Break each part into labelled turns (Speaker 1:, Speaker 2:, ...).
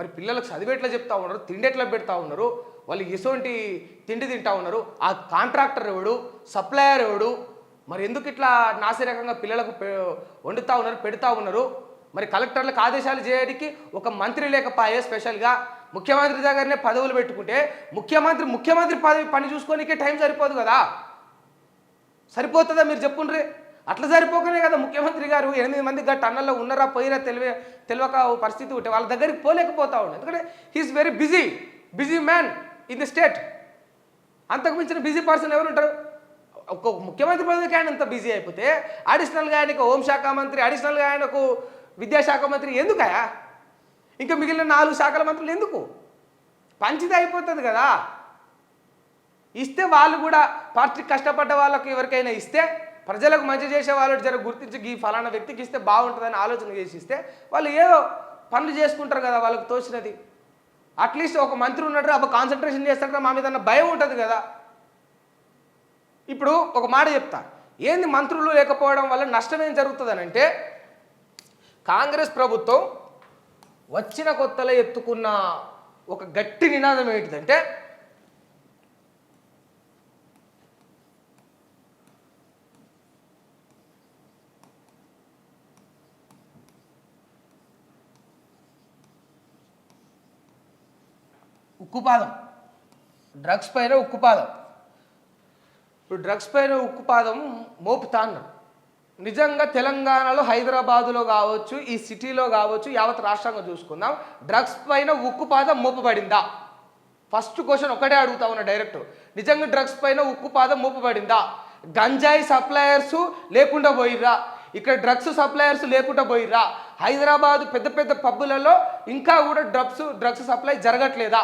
Speaker 1: మరి పిల్లలకు చదివి ఎట్లా చెప్తా ఉన్నారు? తిండి ఎట్లా పెడతా ఉన్నారు? వాళ్ళు ఎటువంటి తిండి తింటా ఉన్నారు. ఆ కాంట్రాక్టర్ ఎవడు? సప్లయర్ ఎవడు? మరి ఎందుకు ఇట్లా నాసిరకంగా పిల్లలకు వండుతూ వండుతా ఉన్నారు పెడతా ఉన్నారు? మరి కలెక్టర్లకు ఆదేశాలు చేయడానికి ఒక మంత్రి లేకపోయే స్పెషల్గా ముఖ్యమంత్రి దగ్గరనే పదవులు పెట్టుకుంటే ముఖ్యమంత్రి ముఖ్యమంత్రి పదవి పని చూసుకోనికే టైం సరిపోదు కదా? సరిపోతుందా మీరు చెప్పుండ్రి? అట్లా సరిపోకనే కదా ముఖ్యమంత్రి గారు. ఎనిమిది మంది గట్ట అన్నల్లో ఉన్నారా పోయినా తెలివే తెలియక పరిస్థితి ఉంటే వాళ్ళ దగ్గరికి పోలేకపోతా ఉండే. ఎందుకంటే he is very busy busy man in the state అంతకు మించిన బిజీ పర్సన్ ఎవరు ఉంటారు? ఒక ముఖ్యమంత్రి పదవికి ఆయన అంత బిజీ అయిపోతే అడిషనల్గా ఆయనకు హోంశాఖ మంత్రి అడిషనల్గా ఆయనకు విద్యాశాఖ మంత్రి ఎందుకయా ఇంకా మిగిలిన నాలుగు శాఖల మంత్రులు ఎందుకు? పంచితే అయిపోతుంది కదా. ఇస్తే వాళ్ళు కూడా పార్టీ కష్టపడ్డ వాళ్ళకి ఎవరికైనా ఇస్తే ప్రజలకు మంచి చేసే వాళ్ళు జర గుర్తించి ఈ ఫలానా వ్యక్తికి ఇస్తే బాగుంటుందని ఆలోచన చేసి ఇస్తే వాళ్ళు ఏదో పనులు చేసుకుంటారు కదా వాళ్ళకి తోచినది. అట్లీస్ట్ ఒక మంత్రి ఉన్నట్టు అప్పుడు కాన్సన్ట్రేషన్ చేస్తాడు మా మీద భయం ఉంటుంది కదా. ఇప్పుడు ఒక మాట చెప్తా. ఏంది మంత్రులు లేకపోవడం వల్ల నష్టం ఏం జరుగుతుందని అంటే కాంగ్రెస్ ప్రభుత్వం వచ్చిన కొత్తలో ఎత్తుకున్న ఒక గట్టి నినాదం ఏంటిదంటే ఉక్కుపాదం. డ్రగ్స్ పైన ఉక్కుపాదం. ఇప్పుడు డ్రగ్స్ పైన ఉక్కుపాదం మోపుతా అన్నారు నిజంగా తెలంగాణలో హైదరాబాదులో కావచ్చు ఈ సిటీలో కావచ్చు యావత్ రాష్ట్రంగా చూసుకుందాం డ్రగ్స్ పైన ఉక్కుపాదం మోపబడిందా? ఫస్ట్ క్వశ్చన్ ఒకటే అడుగుతా ఉన్నా డైరెక్ట్ నిజంగా డ్రగ్స్ పైన ఉక్కుపాదం మోపబడిందా? గంజాయి సప్లయర్స్ లేకుండా పోయిర్రా. ఇక్కడ డ్రగ్స్ సప్లయర్స్ లేకుండా పోయిర్రా. హైదరాబాద్ పెద్ద పెద్ద పబ్బులలో ఇంకా కూడా డ్రగ్స్ డ్రగ్స్ సప్లై జరగట్లేదా?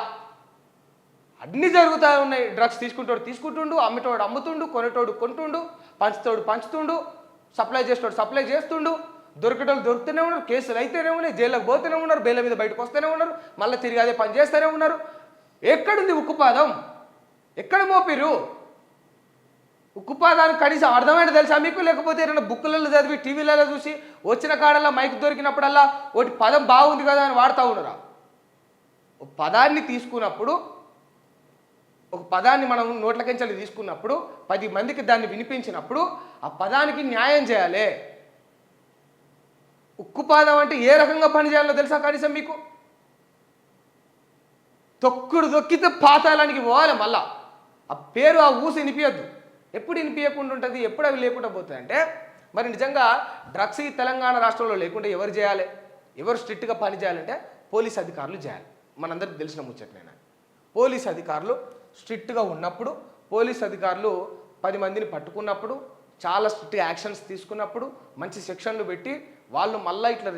Speaker 1: అన్నీ జరుగుతూ ఉన్నాయి. డ్రగ్స్ తీసుకుంటాడు తీసుకుంటుండు అమ్మేటోడు అమ్ముతుండు కొనేటోడు కొంటుండు పంచుతోడు పంచుతుండు సప్లై చేసేటోడు సప్లై చేస్తుండు. దొరికేటోళ్ళు దొరుకుతూనే ఉన్నారు కేసులు అయితేనే ఉన్నాయి జైల్లోకి పోతూనే ఉన్నారు బెయిల్ మీద బయటకు వస్తూనే ఉన్నారు మళ్ళీ తిరిగి అదే పని చేస్తూనే ఉన్నారు. ఎక్కడుంది ఉక్కుపాదం ఎక్కడ మోపిరు ఉక్కుపాదానికి కనీసం అర్థమైన తెలుసా మీకు? లేకపోతే ఏదైనా బుక్కులలో చదివి టీవీలలో చూసి వచ్చిన కాడల్లా మైక్ దొరికినప్పుడల్లా ఒకటి పదం బాగుంది కదా అని వాడుతూ ఉన్నారా? పదాన్ని తీసుకున్నప్పుడు ఒక పదాన్ని మనం నోట్లకెంచలి తీసుకున్నప్పుడు పది మందికి దాన్ని వినిపించినప్పుడు ఆ పదానికి న్యాయం చేయాలి. ఉక్కుపాదం అంటే ఏ రకంగా పనిచేయాలో తెలుసా కనీసం మీకు? తొక్కుడు దొక్కితే పాతాలానికి పోవాలి మళ్ళా. ఆ పేరు ఆ ఊసి వినిపించద్దు ఎప్పుడు వినిపించకుండా ఉంటుంది ఎప్పుడు అవి లేకుండా పోతాయి అంటే మరి నిజంగా డ్రగ్స్ ఈ తెలంగాణ రాష్ట్రంలో లేకుండా ఎవరు చేయాలి? ఎవరు స్ట్రిక్ట్గా పని చేయాలంటే పోలీస్ అధికారులు చేయాలి. మనందరికి తెలిసిన ముచ్చట్నేనా పోలీస్ అధికారులు స్ట్రిక్ట్గా ఉన్నప్పుడు పోలీస్ అధికారులు పది మందిని పట్టుకున్నప్పుడు చాలా స్ట్రిక్ట్ యాక్షన్స్ తీసుకున్నప్పుడు మంచి సెక్షన్లు పెట్టి వాళ్ళు మళ్ళీ ఇట్లా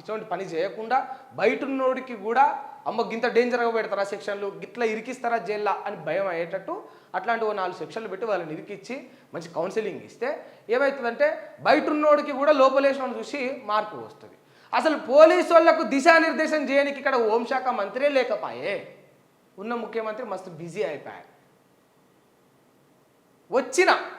Speaker 1: ఇటువంటి పని చేయకుండా బయట ఉన్నోడికి కూడా అమ్మ గింత డేంజర్గా పెడతారా సెక్షన్లు గిట్లా ఇరికిస్తారా జైల్లో అని భయం అయ్యేటట్టు అట్లాంటి ఓ నాలుగు సెక్షన్లు పెట్టి వాళ్ళని ఇరికిచ్చి మంచి కౌన్సిలింగ్ ఇస్తే ఏమవుతుందంటే బయట ఉన్నోడికి కూడా లోపలేసిన చూసి మార్పు వస్తుంది. అసలు పోలీసు వాళ్ళకు దిశానిర్దేశం చేయడానికి ఇక్కడ హోంశాఖ మంత్రే లేకపాయే. ఉన్న ముఖ్యమంత్రి మస్తు బిజీ అయిపోయారు. వచ్చిన